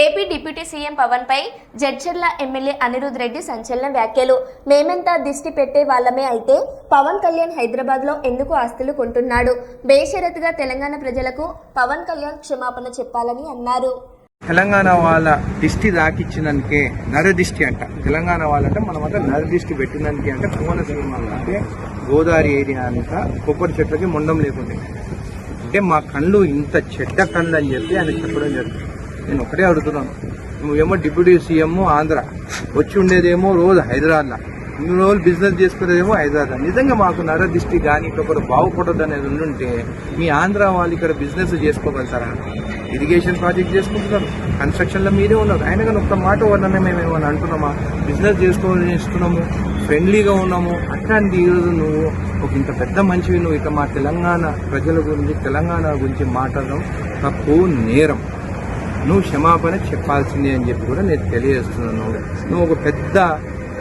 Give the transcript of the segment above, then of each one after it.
AP deputy CM Pawan పై Jadcherla MLA Anirudh Reddy సంచలన వ్యాఖ్యలు. మేమెంతా దిష్టి పెట్టే వాళ్ళమే అయితే పవన్ కళ్యాణ్ హైదరాబాద్లో ఎందుకు ఆస్తులు కొంటున్నాడు? బేషరతుగా తెలంగాణ ప్రజలకు పవన్ కళ్యాణ్ క్షమాపణ చెప్పాలని అన్నారు. తెలంగాణ వాళ్ళ దిష్టి దాకిచ్చినందుకే నరదిష్టి అంట. తెలంగాణ వాళ్ళంటే మనం అంతా నరదిష్టి పెట్టినందుకే అంటే కోనసీమ అంటే గోదావరి ఏరియా అంతా కొబ్బరి చెట్లకి మొండం లేకుండే. అంటే మా కళ్ళు ఇంత చెడ్డ కళ్ళు అని చెప్పి ఆయన చెప్పడం జరుగుతుంది. నేను ఒకటే అడుగుతున్నాను. నువ్వేమో డిప్యూటీ సీఎం ఆంధ్ర వచ్చి ఉండేదేమో రోజు హైదరాబాద్లో. ఇన్ని రోజులు బిజినెస్ చేసుకునేదేమో హైదరాబాద్ నిజంగా మాకు నరదిష్టి కానీ ఒకరు బాగుపడదు అనేది ఉండుంటే మీ ఆంధ్ర వాళ్ళు ఇక్కడ బిజినెస్ చేసుకోగలుగుతారా? ఇరిగేషన్ ప్రాజెక్ట్ చేసుకుంటున్నారు. కన్స్ట్రక్షన్లో మీరే ఉన్నారు. ఆయన కానీ ఒక్క మాట వల్లనే మేము ఏమైనా అంటున్నామా? బిజినెస్ చేసుకోవాలని ఇస్తున్నాము ఫ్రెండ్లీగా ఉన్నాము. అట్లాంటి ఈరోజు నువ్వు ఒక ఇంత పెద్ద మంచివి నువ్వు ఇక మా తెలంగాణ ప్రజల గురించి తెలంగాణ గురించి మాట్లాడడం తప్పు నేరం. నువ్వు క్షమాపణ చెప్పాల్సిందే అని చెప్పి కూడా నేను తెలియజేస్తున్నాను. నువ్వు ఒక పెద్ద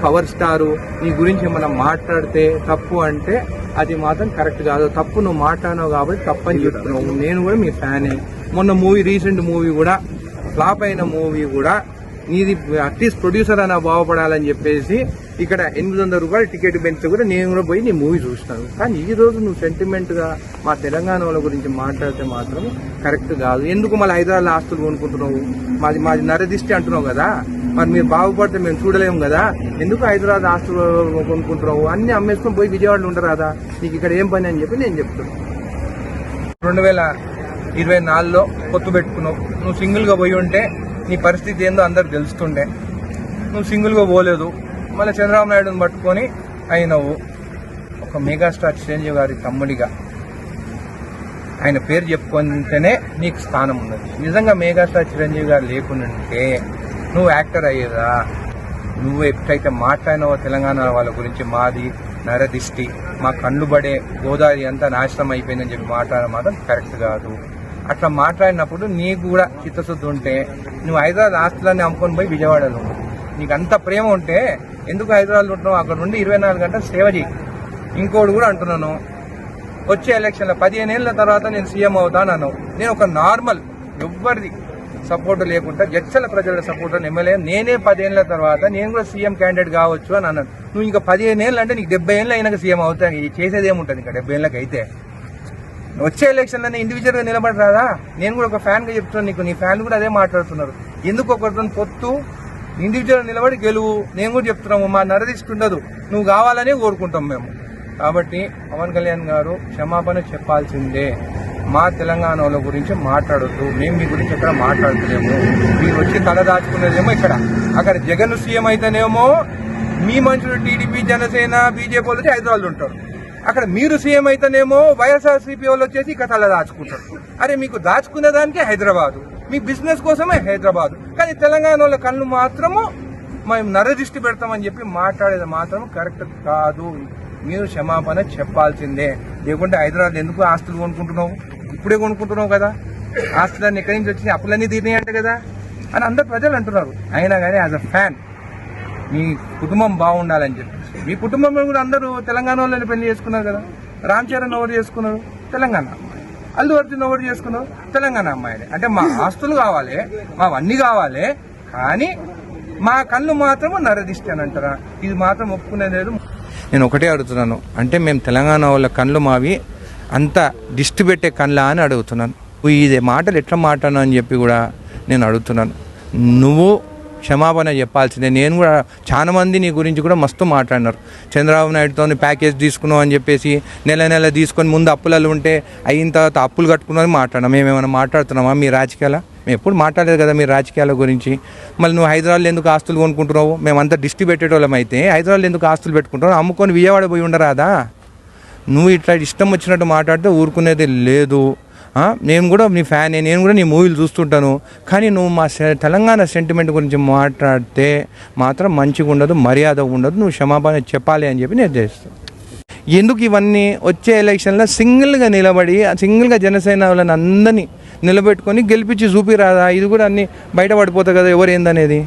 పవర్ స్టారు నీ గురించి మనం మాట్లాడితే తప్పు అంటే అది మాత్రం కరెక్ట్ కాదు. తప్పు నువ్వు మాట్లాడినావు కాబట్టి తప్పు అని చెప్తున్నావు. నేను కూడా మీ ఫ్యానే. మొన్న మూవీ రీసెంట్ మూవీ కూడా ఫ్లాప్ అయిన మూవీ కూడా నీది అట్లీస్ట్ ప్రొడ్యూసర్ అన్న బాగుపడాలని చెప్పేసి ఇక్కడ ఎనిమిది వందల రూపాయలు టికెట్ పెంచితే కూడా నేను కూడా పోయి నీ మూవీ చూస్తాను కానీ ఈ రోజు నువ్వు సెంటిమెంట్గా మా తెలంగాణ వాళ్ళ గురించి మాట్లాడితే మాత్రం కరెక్ట్ కాదు. ఎందుకు మళ్ళీ హైదరాబాద్ ఆస్తులు కొనుక్కుంటున్నావు? మాది మాది నరదిష్టి అంటున్నావు కదా? మరి మీరు బాగుపడితే మేము చూడలేము కదా? ఎందుకు హైదరాబాద్ ఆస్తులు కొనుక్కుంటున్నావు? అన్ని అమ్మేసుకొని పోయి విజయవాడలో ఉంటారు కదా నీకు ఇక్కడ ఏం పని అని చెప్పి నేను చెప్తున్నాను రెండు వేల ఇరవై నాలుగులో పొత్తు పెట్టుకున్నావు. నువ్వు సింగిల్గా పోయి ఉంటే నీ పరిస్థితి ఏందో అందరు తెలుస్తుండే నువ్వు సింగిల్గా పోలేదు. మళ్ళీ చంద్రబాబు నాయుడుని పట్టుకొని అయినవు. ఒక మెగాస్టార్ చిరంజీవి గారి తమ్ముడిగా. ఆయన పేరు చెప్పుకుంటేనే నీకు స్థానం ఉన్నది. నిజంగా మెగాస్టార్ చిరంజీవి గారు లేకుండాంటే నువ్వు యాక్టర్ అయ్యేదా? నువ్వు ఎప్పుడైతే మాట్లాడినావో తెలంగాణ వాళ్ళ గురించి మాది నరదిష్టి మా కళ్ళు పడే గోదావరి అంతా నాశనం అయిపోయిందని చెప్పి మాట్లాడడం మాత్రం కరెక్ట్ కాదు. అట్లా మాట్లాడినప్పుడు నీకు కూడా చిత్తశుద్ధి ఉంటే నువ్వు హైదరాబాద్ ఆస్తులన్నీ అమ్ముకొని పోయి విజయవాడలో నీకు అంత ప్రేమ ఉంటే ఎందుకు హైదరాబాద్ ఉంటున్నావు? అక్కడ నుండి ఇరవై నాలుగు గంటలు సేవ చేయి. ఇంకోటి కూడా అంటున్నాను వచ్చే ఎలక్షన్లో పదిహేను ఏళ్ళ తర్వాత నేను సీఎం అవుతాను అన్నావు. నేను ఒక నార్మల్ ఎవ్వరిది సపోర్ట్ లేకుండా జడ్చల ప్రజల సపోర్ట్ ఎమ్మెల్యే నేనే పదేళ్ళ తర్వాత నేను కూడా సీఎం క్యాండిడేట్ కావచ్చు అని అన్నాను. నువ్వు ఇంకా పదిహేను ఏళ్ళు అంటే నీకు డెబ్బై ఏళ్ళు అయినాక సీఎం అవుతాను చేసేది ఏముంటుంది? ఇంకా డెబ్బై ఏళ్ళకి అయితే వచ్చే ఎలక్షన్లో ఇండివిజువల్గా నిలబడి రాదా నేను కూడా ఒక ఫ్యాన్గా చెప్తున్నాను నీకు. నీ ఫ్యాన్ కూడా అదే మాట్లాడుతున్నారు. ఎందుకు ఒకరితో పొత్తు? ఇండివిజువల్ నిలబడి గెలువు. నేను కూడా చెప్తున్నాము మా నరదిష్టి ఉండదు నువ్వు కావాలనే కోరుకుంటాం మేము. కాబట్టి పవన్ కళ్యాణ్ గారు క్షమాపణ చెప్పాల్సిందే. మా తెలంగాణ గురించి మాట్లాడొద్దు. మేము మీ గురించి ఎక్కడ మాట్లాడుతున్నాము మీరు వచ్చి తల దాచుకునేదేమో ఇక్కడ. అక్కడ జగన్ సీఎం అయితేనేమో మీ మనుషులు టీడీపీ జనసేన బీజేపీ వాళ్ళు హైదరాబాద్ ఉంటారు. అక్కడ మీరు సీఎం అయితేనేమో వైఎస్ఆర్సీపీ వాళ్ళు వచ్చేసి ఇక్కడ దాచుకుంటారు. అరే మీకు దాచుకునే దానికే హైదరాబాద్. మీ బిజినెస్ కోసమే హైదరాబాద్. కానీ తెలంగాణ వాళ్ళ కళ్ళు మాత్రము మేము నరదృష్టి పెడతామని చెప్పి మాట్లాడేది మాత్రం కరెక్ట్ కాదు. మీరు క్షమాపణ చెప్పాల్సిందే. లేకుంటే హైదరాబాద్ ఎందుకు ఆస్తులు కొనుక్కుంటున్నావు? ఇప్పుడే కొనుక్కుంటున్నావు కదా. ఆస్తులన్నీ ఎక్కడి నుంచి వచ్చినాయి? అప్పులన్నీ తీరినాయి అంట కదా. అని అందరు ప్రజలు అంటున్నారు. అయినా కానీ యాజ్ అ ఫ్యాన్ మీ కుటుంబం బాగుండాలని చెప్పి. మీ కుటుంబంలో కూడా అందరూ తెలంగాణ వాళ్ళని పెళ్ళి చేసుకున్నారు కదా? రామ్ చరణ్ ఎవరు చేసుకున్నారు? తెలంగాణ అమ్మాయి అల్లు అర్జున్ ఎవరు చేసుకున్నారు? తెలంగాణ అమ్మాయిని. అంటే మా ఆస్తులు కావాలి మావన్నీ కావాలి కానీ మా కళ్ళు మాత్రం నరదిష్టి అని అంటారా? ఇది మాత్రం ఒప్పుకునేది లేదు. నేను ఒకటే అడుగుతున్నాను. అంటే మేము తెలంగాణ వాళ్ళ కళ్ళు మావి అంత దిష్టి పెట్టే కళ్ళ అని అడుగుతున్నాను. ఇది మాటలు ఎట్లా మాట్లాడను అని చెప్పి కూడా నేను అడుగుతున్నాను. నువ్వు క్షమాపణ చెప్పాల్సిందే. నేను కూడా చాలా మంది నీ గురించి కూడా మస్తు మాట్లాడినారు. చంద్రబాబు నాయుడుతో ప్యాకేజ్ తీసుకున్నావు అని చెప్పేసి నెల నెల తీసుకొని ముందు అప్పులలో ఉంటే అయిన తర్వాత అప్పులు కట్టుకున్నది మాట్లాడడం మేము ఏమైనా మాట్లాడుతున్నామా మీ రాజకీయాల? మేము ఎప్పుడు మాట్లాడలేదు కదా మీ రాజకీయాల గురించి. మళ్ళీ నువ్వు హైదరాబాద్లో ఎందుకు ఆస్తులు కొనుక్కుంటున్నావు? మేమంతా దిష్టి పెట్టేటోళ్ళం అయితే హైదరాబాద్లో ఎందుకు ఆస్తులు పెట్టుకుంటున్నావు? అమ్ముకొని విజయవాడ పోయి ఉండరాదా? నువ్వు ఇట్లా ఇష్టం వచ్చినట్టు మాట్లాడితే ఊరుకునేది లేదు. నేను కూడా నీ ఫ్యాన్ నేను కూడా నీ మూవీలు చూస్తుంటాను. కానీ నువ్వు మా సె- తెలంగాణ సెంటిమెంట్ గురించి మాట్లాడితే మాత్రం మంచిగా ఉండదు మర్యాద ఉండదు. నువ్వు క్షమాపణ చెప్పాలి అని చెప్పి నేను చేస్తాను. ఎందుకు ఇవన్నీ వచ్చే ఎలక్షన్లో సింగిల్గా నిలబడి ఆ సింగిల్గా జనసేన వాళ్ళని అందరినీ నిలబెట్టుకొని గెలిపించి చూపిరాదా? ఇది కూడా అన్ని బయటపడిపోతుంది కదా ఎవరు ఏందనేది?